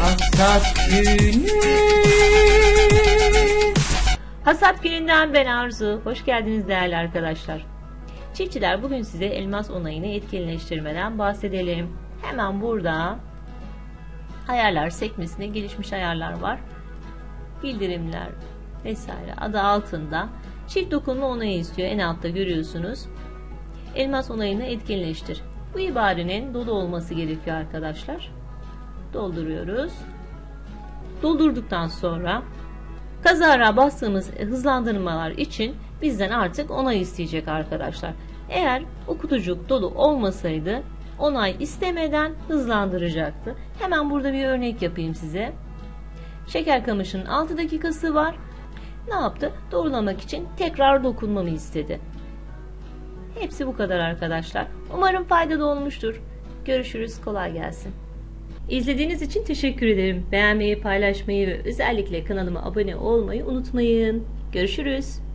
Hasat günü. Hasat gününden ben Arzu. Hoş geldiniz değerli arkadaşlar. Çiftçiler bugün size elmas onayını etkinleştirmeden bahsedelim. Hemen burada ayarlar sekmesinde gelişmiş ayarlar var. Bildirimler vesaire adı altında çift dokunma onayı istiyor. En altta görüyorsunuz. Elmas onayını etkinleştir. Bu ibarenin dolu olması gerekiyor arkadaşlar. Dolduruyoruz. Doldurduktan sonra Kazara bastığımız hızlandırmalar için bizden artık onay isteyecek arkadaşlar. Eğer o kutucuk dolu olmasaydı onay istemeden hızlandıracaktı. Hemen burada bir örnek yapayım size. Şeker kamışının 6 dakikası var. Ne yaptı? Doğrulamak için tekrar dokunmamı istedi. Hepsi bu kadar arkadaşlar. Umarım faydalı olmuştur. Görüşürüz. Kolay gelsin. İzlediğiniz için teşekkür ederim. Beğenmeyi, paylaşmayı ve özellikle kanalıma abone olmayı unutmayın. Görüşürüz.